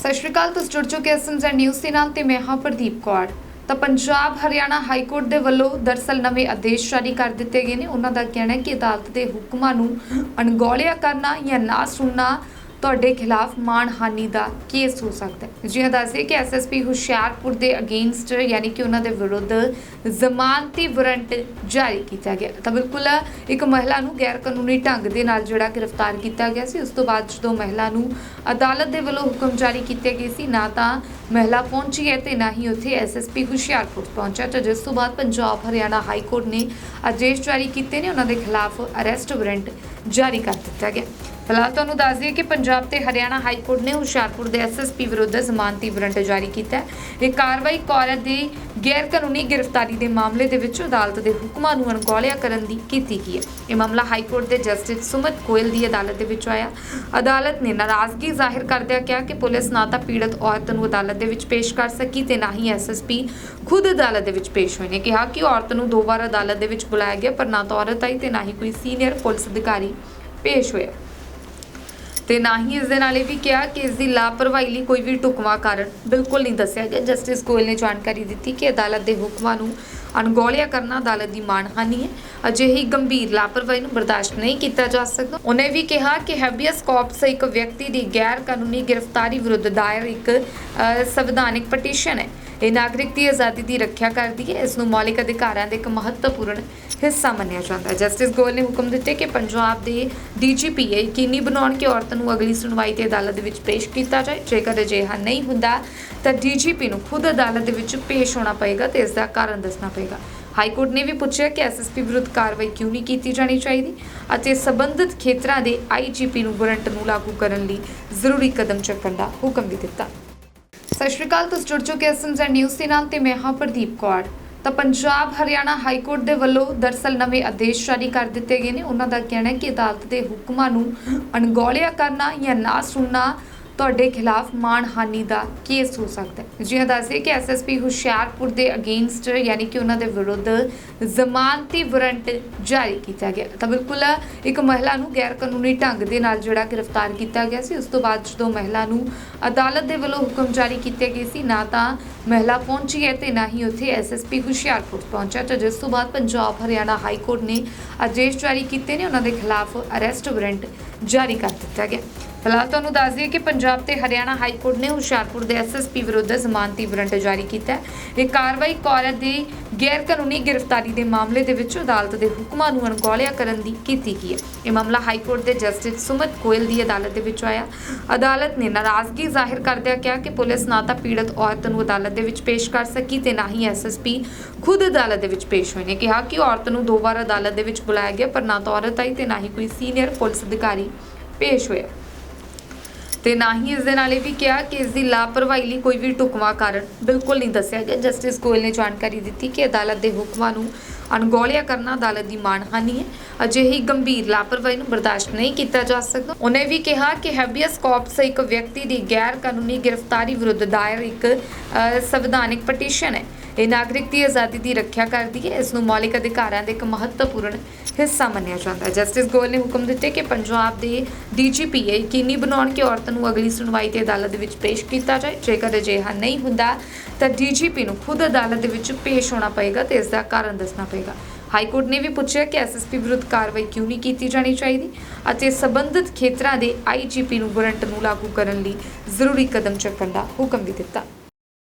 ਸਤਿ ਸ਼੍ਰੀ ਅਕਾਲ, ਤੁਸੀਂ ਜੁੜ ਚੁੱਕੇ ਐਸਐਮਜ਼ੈਡ ਨਿਊਜ਼ ਦੇ ਨਾਲ ਤੇ ਮੈਂ ਹਾਂ ਪ੍ਰਦੀਪ ਕੌਰ। ਤਾਂ ਪੰਜਾਬ, ਹਰਿਆਣਾ ਹਾਈ ਕੋਰਟ ਦੇ ਵੱਲੋਂ ਦਰਸਲ ਨਵੇਂ ਆਦੇਸ਼ ਜਾਰੀ ਕਰ ਦਿੱਤੇ ਗਏ ਨੇ। ਉਹਨਾਂ ਦਾ ਕਹਿਣਾ ਹੈ ਕਿ ਅਦਾਲਤ ਦੇ ਹੁਕਮਾਂ ਨੂੰ ਅਣਗੌਲਿਆ ਕਰਨਾ ਜਾਂ ਨਾ ਸੁਣਨਾ ਤੁਹਾਡੇ ਖਿਲਾਫ ਮਾਣਹਾਨੀ ਦਾ ਕੇਸ ਹੋ ਸਕਦਾ ਹੈ। ਜਿਵੇਂ ਦੱਸਦੇ ਕਿ ਐਸਐਸਪੀ ਹੁਸ਼ਿਆਰਪੁਰ ਦੇ ਅਗੇਂਸਟ ਯਾਨੀ ਕਿ ਉਹਨਾਂ ਦੇ ਵਿਰੁੱਧ ਜ਼ਮਾਨਤੀ ਵਾਰੰਟ ਜਾਰੀ ਕੀਤਾ ਗਿਆ। ਤਾਂ ਬਿਲਕੁਲ ਇੱਕ ਮਹਿਲਾ ਨੂੰ ਗੈਰ ਕਾਨੂੰਨੀ ਢੰਗ ਦੇ ਨਾਲ ਜਿਹੜਾ ਗ੍ਰਿਫਤਾਰ ਕੀਤਾ ਗਿਆ ਸੀ, ਉਸ ਤੋਂ ਬਾਅਦ ਜਦੋਂ ਮਹਿਲਾ ਨੂੰ ਅਦਾਲਤ ਦੇ ਵੱਲੋਂ ਹੁਕਮ ਜਾਰੀ ਕੀਤੇ ਗਏ ਸੀ, ਨਾ ਤਾਂ ਮਹਿਲਾ ਪਹੁੰਚੀ ਹੈ ਤੇ ਨਾ ਹੀ ਉੱਥੇ ਐਸਐਸਪੀ ਹੁਸ਼ਿਆਰਪੁਰ ਪਹੁੰਚਿਆ। ਤਾਂ ਜਿਸ ਤੋਂ ਬਾਅਦ ਪੰਜਾਬ ਹਰਿਆਣਾ ਹਾਈ ਕੋਰਟ ਨੇ ਆਦੇਸ਼ ਜਾਰੀ ਕੀਤੇ ਨੇ, ਉਹਨਾਂ ਦੇ ਖਿਲਾਫ ਅਰੈਸਟ ਵਾਰੰਟ ਜਾਰੀ ਕਰ ਦਿੱਤਾ ਗਿਆ। ਫਿਲਹਾਲ ਤੁਹਾਨੂੰ ਦੱਸ ਦਈਏ ਕਿ ਪੰਜਾਬ ਤੇ ਹਰਿਆਣਾ ਹਾਈ ਕੋਰਟ ਨੇ ਹੁਸ਼ਿਆਰਪੁਰ ਦੇ ਐਸਐਸਪੀ ਵਿਰੁੱਧ ਜ਼ਮਾਨਤੀ ਵਾਰੰਟ ਜਾਰੀ ਕੀਤਾ ਹੈ। ਇਹ ਕਾਰਵਾਈ ਕੋਰਟ ਦੀ ਗੈਰ ਕਾਨੂੰਨੀ ਗ੍ਰਿਫਤਾਰੀ ਦੇ ਮਾਮਲੇ ਦੇ ਵਿੱਚ ਅਦਾਲਤ ਦੇ ਹੁਕਮਾਂ ਨੂੰ ਅਣਗੌਲਿਆ ਕਰਨ ਦੀ ਕੀਤੀ ਗਈ ਹੈ। ਇਹ ਮਾਮਲਾ ਹਾਈ ਕੋਰਟ ਦੇ ਜਸਟਿਸ ਸੁਮਤ ਗੋਇਲ ਦੀ ਅਦਾਲਤ ਦੇ ਵਿੱਚ ਆਇਆ। ਅਦਾਲਤ ਨੇ ਨਾਰਾਜ਼ਗੀ ਜ਼ਾਹਿਰ ਕਰਦਿਆਂ ਕਿਹਾ ਕਿ ਪੁਲਿਸ ਨਾ ਤਾਂ ਪੀੜਤ ਔਰਤ ਨੂੰ ਅਦਾਲਤ ਦੇ ਵਿੱਚ ਪੇਸ਼ ਕਰ ਸਕੀ ਤੇ ਨਾ ਹੀ ਐਸਐਸਪੀ ਖੁਦ ਅਦਾਲਤ ਦੇ ਵਿੱਚ ਪੇਸ਼ ਹੋਏ ਨੇ। ਕਿਹਾ ਕਿ ਔਰਤ ਨੂੰ ਦੋ ਵਾਰ ਅਦਾਲਤ ਦੇ ਵਿੱਚ ਬੁਲਾਇਆ ਗਿਆ, ਪਰ ਨਾ ਤਾਂ ਔਰਤ ਆਈ ਤੇ ਨਾ ਹੀ ਕੋਈ ਸੀਨੀਅਰ ਪੁਲਿਸ ਅਧਿਕਾਰੀ ਪੇਸ਼ ਹੋਇਆ। ਤੇ ਨਾ ਹੀ ਇਸ ਦੇ ਨਾਲ ਇਹ ਵੀ ਕਿਹਾ ਕਿ ਇਸ ਦੀ ਲਾਪਰਵਾਹੀ ਲਈ ਕੋਈ ਵੀ ਟੁਕਵਾ ਕਾਰਨ ਬਿਲਕੁਲ ਨਹੀਂ ਦੱਸਿਆ ਗਿਆ। ਜਸਟਿਸ ਗੋਇਲ ਨੇ ਜਾਣਕਾਰੀ ਦਿੱਤੀ ਕਿ ਅਦਾਲਤ ਦੇ ਹੁਕਮਾਂ ਨੂੰ ਅਣਗੌਲਿਆ ਕਰਨਾ ਅਦਾਲਤ ਦੀ ਮਾਣਹਾਨੀ ਹੈ। ਅਜਿਹੀ ਗੰਭੀਰ ਲਾਪਰਵਾਹੀ ਨੂੰ ਬਰਦਾਸ਼ਤ ਨਹੀਂ ਕੀਤਾ ਜਾ ਸਕਦਾ। ਉਹਨੇ ਵੀ ਕਿਹਾ ਕਿ ਹੈਬੀਅਸ ਕਾਰਪਸ ਇੱਕ ਵਿਅਕਤੀ ਦੀ ਗੈਰ ਕਾਨੂੰਨੀ ਗ੍ਰਿਫਤਾਰੀ ਵਿਰੁੱਧ ਦਾਇਰ ਇੱਕ ਸੰਵਿਧਾਨਿਕ ਪਟੀਸ਼ਨ ਹੈ। ਇਹ ਨਾਗਰਿਕ ਦੀ ਆਜ਼ਾਦੀ ਦੀ ਰੱਖਿਆ ਕਰਦੀ ਹੈ। ਇਸ ਨੂੰ ਮੌਲਿਕ ਅਧਿਕਾਰਾਂ ਦਾ ਇੱਕ ਮਹੱਤਵਪੂਰਨ ਹਿੱਸਾ ਮੰਨਿਆ ਜਾਂਦਾ ਹੈ। ਜਸਟਿਸ ਗੋਇਲ ਨੇ ਹੁਕਮ ਦਿੱਤੇ ਕਿ ਪੰਜਾਬ ਦੇ ਡੀਜੀਪੀ ਇਹ ਯਕੀਨੀ ਬਣਾਉਣ ਕਿ ਔਰਤ ਨੂੰ ਅਗਲੀ ਸੁਣਵਾਈ ਤੇ ਅਦਾਲਤ ਦੇ ਵਿੱਚ ਪੇਸ਼ ਕੀਤਾ ਜਾਏ। ਜੇਕਰ ਅਜਿਹਾ ਨਹੀਂ ਹੁੰਦਾ ਤਾਂ ਡੀਜੀਪੀ ਨੂੰ ਖੁਦ ਅਦਾਲਤ ਦੇ ਵਿੱਚ ਪੇਸ਼ ਹੋਣਾ ਪਏਗਾ ਤੇ ਇਸ ਦਾ ਕਾਰਨ ਦੱਸਣਾ ਪਏਗਾ। ਹਾਈ ਕੋਰਟ ਨੇ ਵੀ ਪੁੱਛਿਆ ਕਿ ਐਸਐਸਪੀ ਵਿਰੁੱਧ ਕਾਰਵਾਈ ਕਿਉਂ ਨਹੀਂ ਕੀਤੀ ਜਾਣੀ ਚਾਹੀਦੀ ਅਤੇ ਸਬੰਧਿਤ ਖੇਤਰਾਂ ਦੇ ਆਈਜੀਪੀ ਨੂੰ ਵਾਰੰਟ ਨੂੰ ਲਾਗੂ ਕਰਨ ਲਈ ਜ਼ਰੂਰੀ ਕਦਮ ਚੁੱਕਣ ਦਾ ਹੁਕਮ ਵੀ ਦਿੱਤਾ। ਸਤਿ ਸ਼੍ਰੀ ਅਕਾਲ, ਤੁਸੀਂ ਜੁੜ ਚੁੱਕੇ ਐਸਐਮਜ਼ੈਡ ਨਿਊਜ਼ ਦੇ ਨਾਲ ਤੇ ਮੈਂ ਹਾਂ ਪ੍ਰਦੀਪ ਕੌਰ। ਤਾਂ ਪੰਜਾਬ, ਹਰਿਆਣਾ ਹਾਈ ਕੋਰਟ ਦੇ ਵੱਲੋਂ ਦਰਸਲ ਨਵੇਂ ਆਦੇਸ਼ ਜਾਰੀ ਕਰ ਦਿੱਤੇ ਗਏ ਨੇ। ਉਹਨਾਂ ਦਾ ਕਹਿਣਾ ਹੈ ਕਿ ਅਦਾਲਤ ਦੇ ਹੁਕਮਾਂ ਨੂੰ ਅਣਗੌਲਿਆ ਕਰਨਾ ਜਾਂ ਨਾ ਸੁਣਨਾ ਤੁਹਾਡੇ ਖਿਲਾਫ ਮਾਣਹਾਨੀ ਦਾ ਕੇਸ ਹੋ ਸਕਦਾ ਹੈ। ਜਿਵੇਂ ਦੱਸਦੇ ਕਿ ਐਸਐਸਪੀ ਹੁਸ਼ਿਆਰਪੁਰ ਦੇ ਅਗੇਂਸਟ ਯਾਨੀ ਕਿ ਉਹਨਾਂ ਦੇ ਵਿਰੁੱਧ ਜ਼ਮਾਨਤੀ ਵਾਰੰਟ ਜਾਰੀ ਕੀਤਾ ਗਿਆ। ਤਾਂ ਬਿਲਕੁਲ ਇੱਕ ਮਹਿਲਾ ਨੂੰ ਗੈਰ ਕਾਨੂੰਨੀ ਢੰਗ ਦੇ ਨਾਲ ਜਿਹੜਾ ਗ੍ਰਿਫਤਾਰ ਕੀਤਾ ਗਿਆ ਸੀ, ਉਸ ਤੋਂ ਬਾਅਦ ਜਦੋਂ ਮਹਿਲਾ ਨੂੰ ਅਦਾਲਤ ਦੇ ਵੱਲੋਂ ਹੁਕਮ ਜਾਰੀ ਕੀਤੇ ਗਏ ਸੀ, ਨਾ ਤਾਂ ਮਹਿਲਾ ਪਹੁੰਚੀ ਹੈ ਤੇ ਨਾ ਹੀ ਉੱਥੇ ਐਸਐਸਪੀ ਹੁਸ਼ਿਆਰਪੁਰ ਪਹੁੰਚਿਆ। ਤਾਂ ਜਿਸ ਤੋਂ ਬਾਅਦ ਪੰਜਾਬ ਹਰਿਆਣਾ ਹਾਈ ਕੋਰਟ ਨੇ ਆਦੇਸ਼ ਜਾਰੀ ਕੀਤੇ ਨੇ, ਉਹਨਾਂ ਦੇ ਖਿਲਾਫ ਅਰੈਸਟ ਵਾਰੰਟ ਜਾਰੀ ਕਰ ਦਿੱਤਾ ਗਿਆ। ਫਿਲਹਾਲ ਤੁਹਾਨੂੰ ਦੱਸ ਦਈਏ ਕਿ ਪੰਜਾਬ ਤੇ ਹਰਿਆਣਾ ਹਾਈ ਕੋਰਟ ਨੇ ਹੁਸ਼ਿਆਰਪੁਰ ਦੇ ਐਸਐਸਪੀ ਵਿਰੁੱਧ ਜ਼ਮਾਨਤੀ ਵਾਰੰਟ ਜਾਰੀ ਕੀਤਾ ਹੈ। ਇਹ ਕਾਰਵਾਈ ਕੋਰਟ ਦੀ ਗੈਰ ਕਾਨੂੰਨੀ ਗ੍ਰਿਫਤਾਰੀ ਦੇ ਮਾਮਲੇ ਦੇ ਵਿੱਚ ਅਦਾਲਤ ਦੇ ਹੁਕਮਾਂ ਨੂੰ ਅਣਗੌਲਿਆ ਕਰਨ ਦੀ ਕੀਤੀ ਗਈ ਹੈ। ਇਹ ਮਾਮਲਾ ਹਾਈ ਕੋਰਟ ਦੇ ਜਸਟਿਸ ਸੁਮਤ ਗੋਇਲ ਦੀ ਅਦਾਲਤ ਦੇ ਵਿੱਚ ਆਇਆ। ਅਦਾਲਤ ਨੇ ਨਾਰਾਜ਼ਗੀ ਜ਼ਾਹਿਰ ਕਰਦਿਆਂ ਕਿਹਾ ਕਿ ਪੁਲਿਸ ਨਾ ਤਾਂ ਪੀੜਤ ਔਰਤ ਨੂੰ ਅਦਾਲਤ ਦੇ ਵਿੱਚ ਪੇਸ਼ ਕਰ ਸਕੀ ਤੇ ਨਾ ਹੀ ਐਸਐਸਪੀ ਖੁਦ ਅਦਾਲਤ ਦੇ ਵਿੱਚ ਪੇਸ਼ ਹੋਏ ਨੇ। ਕਿਹਾ ਕਿ ਔਰਤ ਨੂੰ ਦੋ ਵਾਰ ਅਦਾਲਤ ਦੇ ਵਿੱਚ ਬੁਲਾਇਆ ਗਿਆ, ਪਰ ਨਾ ਤਾਂ ਔਰਤ ਆਈ ਤੇ ਨਾ ਹੀ ਕੋਈ ਸੀਨੀਅਰ ਪੁਲਿਸ ਅਧਿਕਾਰੀ ਪੇਸ਼ ਹੋਇਆ। ਤੇ ਨਾ ਹੀ ਇਸ ਦੇ ਨਾਲ ਇਹ ਵੀ ਕਿਹਾ ਕਿ ਇਸ ਦੀ ਲਾਪਰਵਾਹੀ ਲਈ ਕੋਈ ਵੀ ਟੁਕਵਾ ਕਾਰਨ ਬਿਲਕੁਲ ਨਹੀਂ ਦੱਸਿਆ ਗਿਆ। ਜਸਟਿਸ ਗੋਇਲ ਨੇ ਜਾਣਕਾਰੀ ਦਿੱਤੀ ਕਿ ਅਦਾਲਤ ਦੇ ਹੁਕਮਾਂ ਨੂੰ ਅਣਗੌਲਿਆ ਕਰਨਾ ਅਦਾਲਤ ਦੀ ਮਾਣਹਾਨੀ ਹੈ। ਅਜਿਹੀ ਗੰਭੀਰ ਲਾਪਰਵਾਹੀ ਨੂੰ ਬਰਦਾਸ਼ਤ ਨਹੀਂ ਕੀਤਾ ਜਾ ਸਕਦਾ। ਉਹਨੇ ਵੀ ਕਿਹਾ ਕਿ ਹੈਬੀਅਸ ਕਾਰਪਸ ਇੱਕ ਵਿਅਕਤੀ ਦੀ ਗੈਰ ਕਾਨੂੰਨੀ ਗ੍ਰਿਫਤਾਰੀ ਵਿਰੁੱਧ ਦਾਇਰ ਇੱਕ ਸੰਵਿਧਾਨਿਕ ਪਟੀਸ਼ਨ ਹੈ। ਇਹ ਨਾਗਰਿਕ ਦੀ ਆਜ਼ਾਦੀ ਦੀ ਰੱਖਿਆ ਕਰਦੀ ਹੈ। ਇਸ ਨੂੰ ਮੌਲਿਕ ਅਧਿਕਾਰਾਂ ਦੇ ਇੱਕ ਮਹੱਤਵਪੂਰਨ ਹਿੱਸਾ ਮੰਨਿਆ ਜਾਂਦਾ ਹੈ। ਜਸਟਿਸ ਗੋਇਲ ਨੇ ਹੁਕਮ ਦਿੱਤੇ ਕਿ ਪੰਜਾਬ ਦੇ ਡੀਜੀਪੀ ਇਹ ਯਕੀਨੀ ਬਣਾਉਣ ਕਿ ਔਰਤ ਨੂੰ ਅਗਲੀ ਸੁਣਵਾਈ ਤੇ ਅਦਾਲਤ ਦੇ ਵਿੱਚ ਪੇਸ਼ ਕੀਤਾ ਜਾਏ। ਜੇਕਰ ਅਜਿਹਾ ਨਹੀਂ ਹੁੰਦਾ, ਤਾਂ ਡੀਜੀਪੀ ਨੂੰ ਖੁਦ ਅਦਾਲਤ ਦੇ ਵਿੱਚ ਪੇਸ਼ ਹੋਣਾ ਪਏਗਾ ਤੇ ਇਸ ਦਾ ਕਾਰਨ ਦੱਸਣਾ ਪਏਗਾ। ਹਾਈ ਕੋਰਟ ਨੇ ਵੀ ਪੁੱਛਿਆ ਕਿ ਐਸਐਸਪੀ ਵਿਰੁੱਧ ਕਾਰਵਾਈ ਕਿਉਂ ਨਹੀਂ ਕੀਤੀ ਜਾਣੀ ਚਾਹੀਦੀ ਅਤੇ ਸਬੰਧਿਤ ਖੇਤਰਾਂ ਦੇ ਆਈਜੀਪੀ ਨੂੰ ਵਾਰੰਟ ਨੂੰ ਲਾਗੂ ਕਰਨ ਲਈ ਜ਼ਰੂਰੀ ਕਦਮ ਚੁੱਕਣ ਦਾ ਹੁਕਮ ਵੀ ਦਿੱਤਾ।